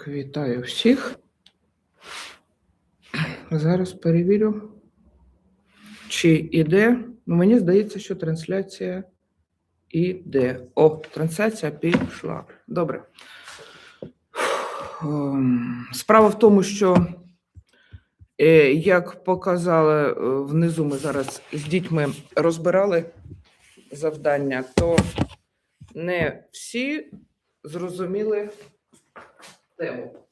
Так, вітаю всіх. Зараз перевірю, чи іде. Ну, мені здається, що трансляція іде. О, трансляція пішла. Добре. Ем, Справа в тому, що, е, як показали е, внизу, ми зараз з дітьми розбирали завдання, то не всі зрозуміли тему.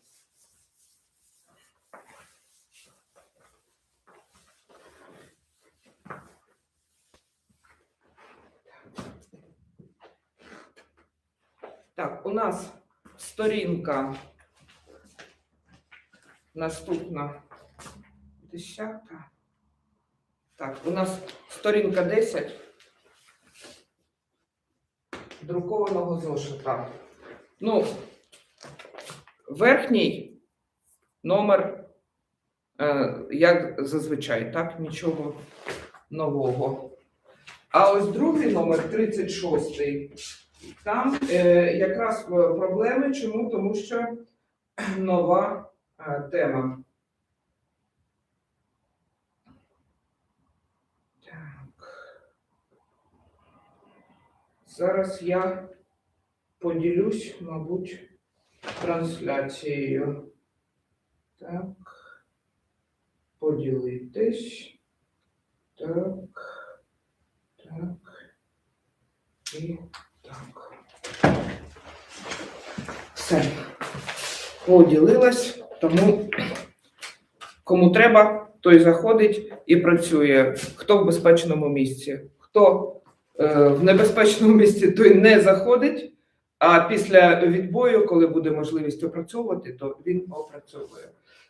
Так, у нас сторінка наступна десята. Так, у нас сторінка 10 друкованого зошита. Ну, верхній номер, е, як зазвичай, так, нічого нового. А ось другий номер 36 там е, якраз проблеми. Чому? Тому що нова е, тема. Так. Зараз я поділюсь, мабуть, трансляцією. Так. Поділитись. Так. Так. І так. Все. Поділилась, тому кому треба, той заходить і працює. Хто в безпечному місці, хто е, в небезпечному місці, той не заходить. А після відбою, коли буде можливість опрацьовувати, то він опрацьовує.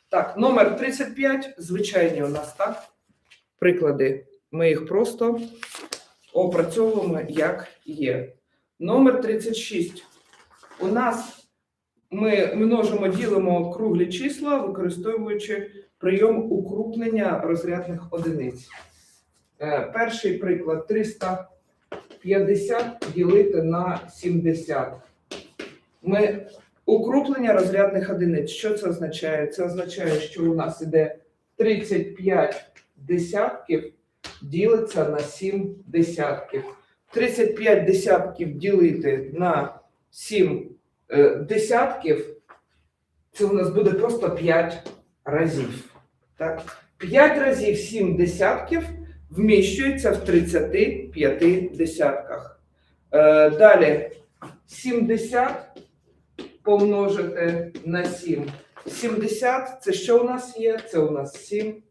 Так, номер 35, звичайні у нас так. Приклади. Ми їх просто опрацьовуємо як є. Номер 36. У нас ми множимо, ділимо круглі числа, використовуючи прийом укрупнення розрядних одиниць. Е, Перший приклад 350 ділити на 70. Ми укруплення розрядних одиниць. Що це означає? Це означає, що у нас іде 35 десятків ділиться на 7 десятків. 35 десятків ділити на 7 е, десятків, це у нас буде просто 5 разів. Так? 5 разів 7 десятків вміщується в 35 десятках. Е, далі 70 помножити на 7. 70 це що у нас є? Це у нас 7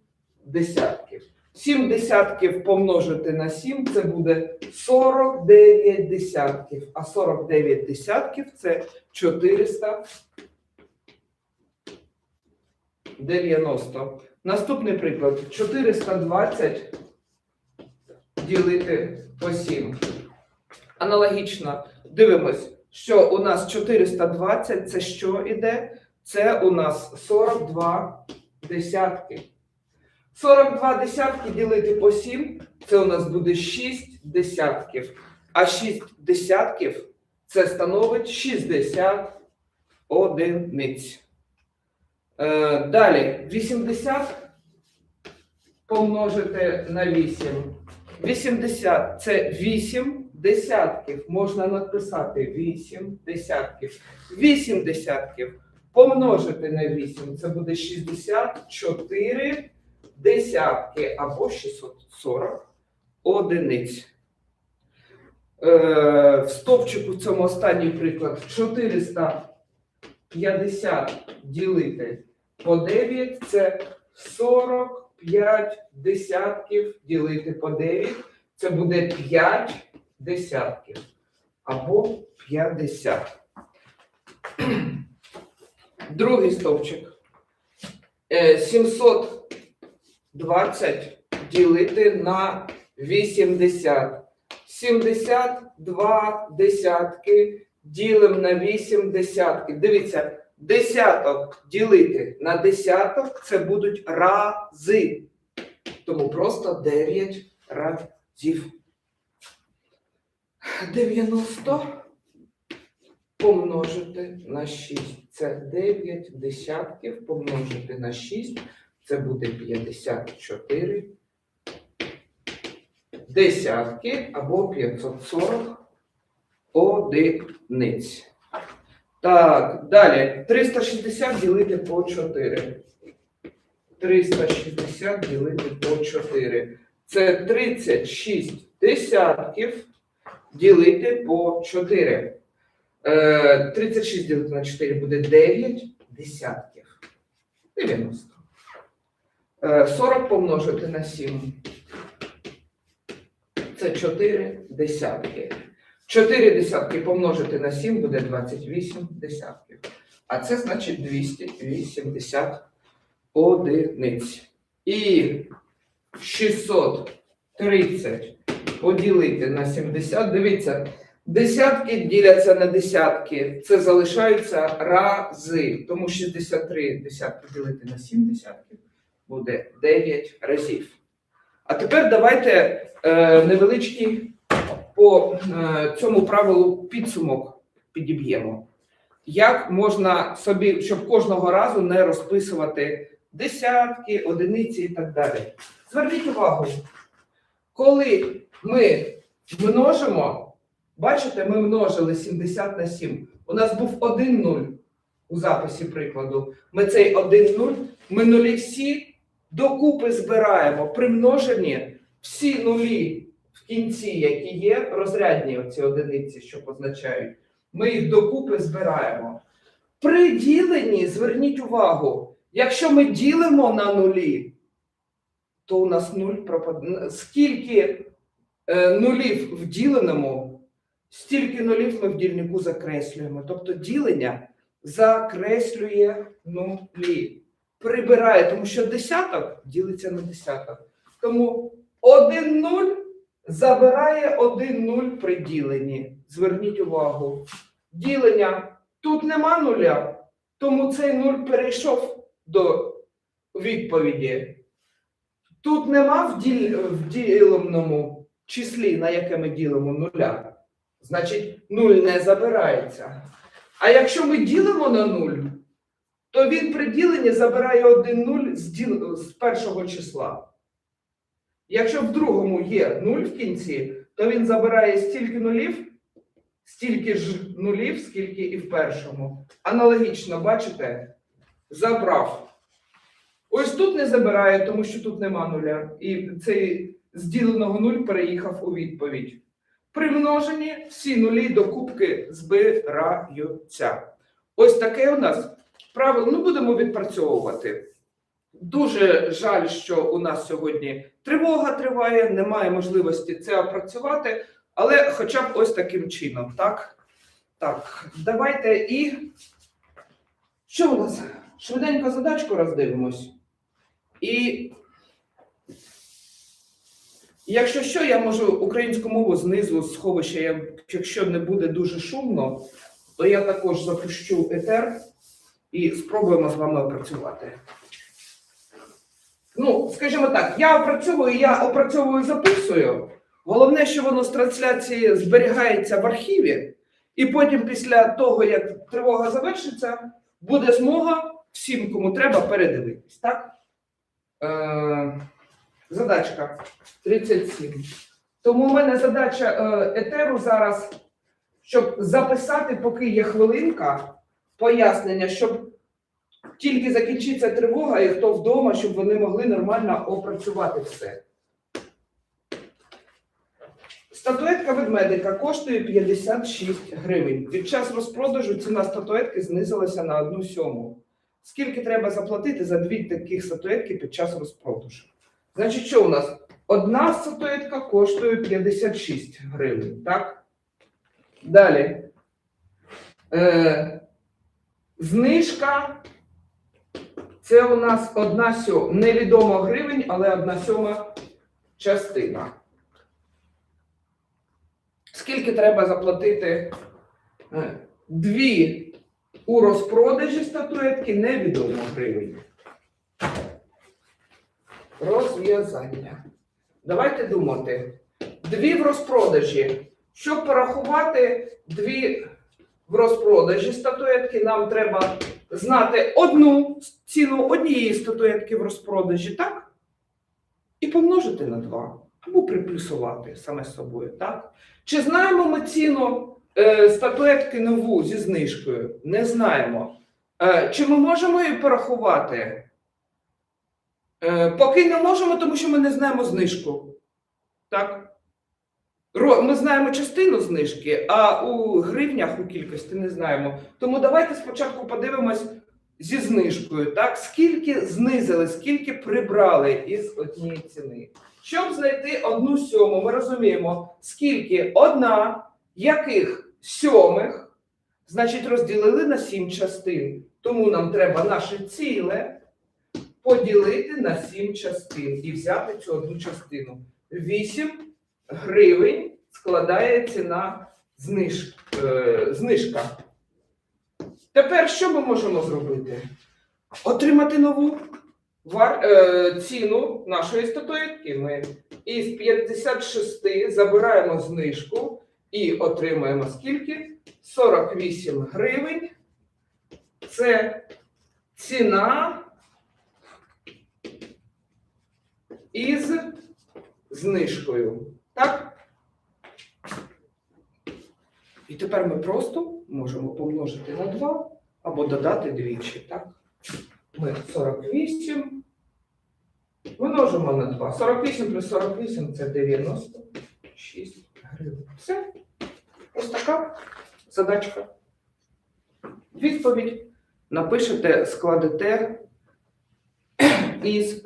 десятків. 7 десятків помножити на 7 це буде 49 десятків. А 49 десятків це 490. Наступний приклад. 420 ділити по 7. Аналогічно дивимось, що у нас 420 це що іде? Це у нас 42 десятки. 42 десятки ділити по 7, це у нас буде 6 десятків. А 6 десятків це становить 60 одиниць. Е, далі 80 помножити на 8. 80 це 8 десятків. Можна написати 8 десятків. 8 десятків помножити на 8. Це буде 64 десятки або 640 одиниць. Е, в стовпчику в цьому останній приклад 450 ділити по 9 це 45 десятків ділити по 9. Це буде 5 десятків або 50. Другий стовпчик. Е, 720 ділити на 80. 72 десятки ділимо на 8 десятків. Дивіться, десяток ділити на десяток це будуть рази. Тому просто 9 разів. 90 помножити на 6. Це 9 десятків помножити на 6. Це буде 54 десятки або 540 одиниць. Так, далі. 360 ділити по 4. 360 ділити по 4. Це 36 десятків ділити по 4. Е, 36 ділити на 4 буде 9 десятків. 90. Е, 40 помножити на 7. Це 4 десятки. 4 десятки помножити на 7 буде 28 десятків. А це значить 280 одиниць. І 630 поділити на 70. Дивіться, десятки діляться на десятки. Це залишаються рази. Тому 63 десятки ділити на 7 десятків буде 9 разів. А тепер давайте е, невеличкий по е, цьому правилу підсумок підіб'ємо. Як можна собі, щоб кожного разу не розписувати десятки, одиниці і так далі. Зверніть увагу, коли ми множимо, бачите, ми множили 70 на 7. У нас був 1 0 у записі прикладу. Ми цей 1 0, ми нулі всі докупи збираємо. При множенні всі нулі кінці, які є, розрядні оці одиниці, що позначають, ми їх докупи збираємо. При діленні, зверніть увагу, якщо ми ділимо на нулі, то у нас нуль пропадає. Скільки е, нулів в діленому, стільки нулів ми в дільнику закреслюємо. Тобто ділення закреслює нулі. Прибирає, тому що десяток ділиться на десяток. Тому один нуль забирає один нуль при діленні. Зверніть увагу. Ділення тут нема нуля, тому цей нуль перейшов до відповіді. Тут нема в, діль... в діленому числі, на яке ми ділимо нуля. Значить, нуль не забирається. А якщо ми ділимо на нуль, то він при діленні забирає один нуль з, діл... з першого числа. Якщо в другому є нуль в кінці, то він забирає стільки нулів, стільки ж нулів, скільки і в першому. Аналогічно, бачите, забрав. Ось тут не забирає, тому що тут нема нуля. І цей з діленого нуль переїхав у відповідь. При множенні всі нулі до кубки збираються. Ось таке у нас правило. Ну, будемо відпрацьовувати. Дуже жаль, що у нас сьогодні тривога триває, немає можливості це опрацювати, але хоча б ось таким чином, так? Так, давайте і. Що у нас? Швиденько задачку роздивимось. І якщо що, я можу українську мову знизу з сховища, якщо не буде дуже шумно, то я також запущу етер і спробуємо з вами опрацювати. Ну, скажімо так, я опрацьовую, я опрацьовую, записую. Головне, що воно з трансляції зберігається в архіві, і потім, після того, як тривога завершиться, буде змога всім, кому треба, передивитись. Так? Е, задачка 37. Тому в мене задача е, етеру зараз, щоб записати, поки є хвилинка, пояснення, щоб тільки закінчиться тривога, і хто вдома, щоб вони могли нормально опрацювати все. Статуетка ведмедика коштує 56 гривень. Під час розпродажу ціна статуетки знизилася на одну сьому. Скільки треба заплатити за дві таких статуетки під час розпродажу? Значить, що у нас? Одна статуетка коштує 56 гривень, так? Далі. Е, знижка це у нас одна сьома, невідомо гривень, але одна сьома частина. Скільки треба заплатити? Е, Дві у розпродажі статуетки невідомо гривень. Розв'язання. Давайте думати. Дві в розпродажі. Щоб порахувати дві в розпродажі статуетки, нам треба знати одну ціну однієї статуетки в розпродажі, так? І помножити на 2. Або приплюсувати саме собою, так? Чи знаємо ми ціну е, статуетки нову зі знижкою? Не знаємо. Е, чи ми можемо її порахувати? Е, поки не можемо, тому що ми не знаємо знижку. Так? Ми знаємо частину знижки, а у гривнях у кількості не знаємо. Тому давайте спочатку подивимось зі знижкою, так? Скільки знизили, скільки прибрали із однієї ціни. Щоб знайти одну сьому, ми розуміємо, скільки одна яких сьомих, значить, розділили на сім частин. Тому нам треба наше ціле поділити на сім частин і взяти цю одну частину. 8 гривень складає ціна зниж, е, знижка. Тепер що ми можемо зробити? Отримати нову вар, е, ціну нашої статуетки. Ми із 56 забираємо знижку і отримаємо скільки? 48 гривень. Це ціна із знижкою. Так? І тепер ми просто можемо помножити на 2 або додати двічі. Так? Ми 48 множимо на 2. 48 плюс 48 це 96 гривень. Все. Ось така задачка. Відповідь напишете, складете із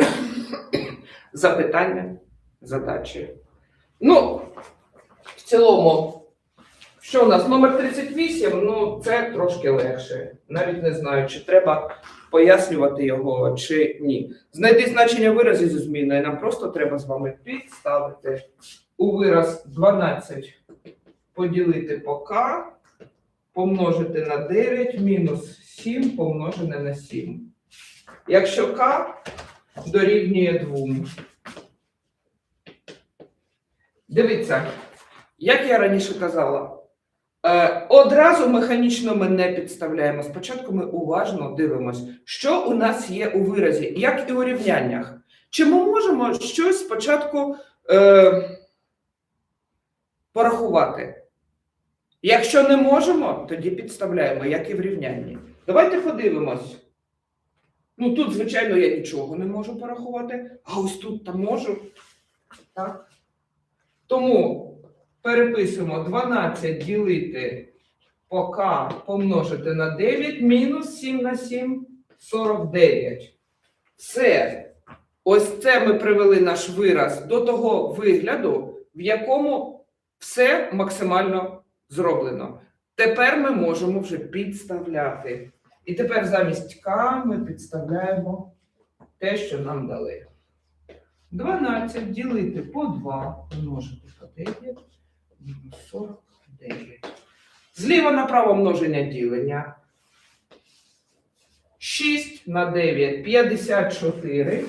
запитання задачі. Ну, в цілому, що у нас? Номер 38, ну це трошки легше. Навіть не знаю, чи треба пояснювати його, чи ні. Знайти значення виразів зі зміною. Нам просто треба з вами підставити у вираз 12 поділити по k, помножити на 9 мінус 7 помножене на 7. Якщо k дорівнює 2. Дивіться, як я раніше казала, е, одразу механічно ми не підставляємо. Спочатку ми уважно дивимося, що у нас є у виразі, як і у рівняннях. Чи ми можемо щось спочатку е, порахувати? Якщо не можемо, тоді підставляємо, як і в рівнянні. Давайте подивимось. Ну тут, звичайно, я нічого не можу порахувати, а ось тут там можу. Так. Тому переписуємо 12 ділити по k помножити на 9 мінус 7 на 7 49. Це ось це ми привели наш вираз до того вигляду, в якому все максимально зроблено. Тепер ми можемо вже підставляти. І тепер замість К ми підставляємо те, що нам дали. 12 ділити по 2 множити по 9 мінус 49. Зліва направо множення ділення. 6 на 9 54.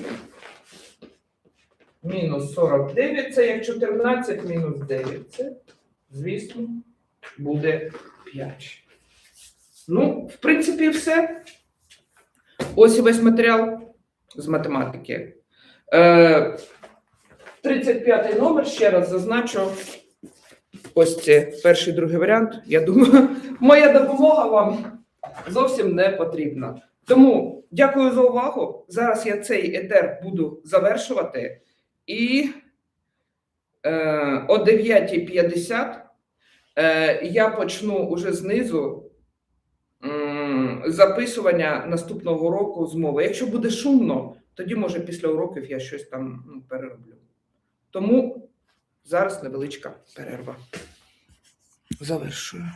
Мінус 49 це як 14 мінус 9. Це, звісно, буде 5. Ну, в принципі, все. Ось і весь матеріал з математики. Е, 35 номер, ще раз зазначу. Ось це перший другий варіант. Я думаю, моя допомога вам зовсім не потрібна. Тому дякую за увагу. Зараз я цей етер буду завершувати. І е, о 9.50 е, я почну уже знизу записування наступного року з мови. Якщо буде шумно, тоді може після уроків я щось там ну, перероблю. Тому зараз невеличка перерва. Завершую.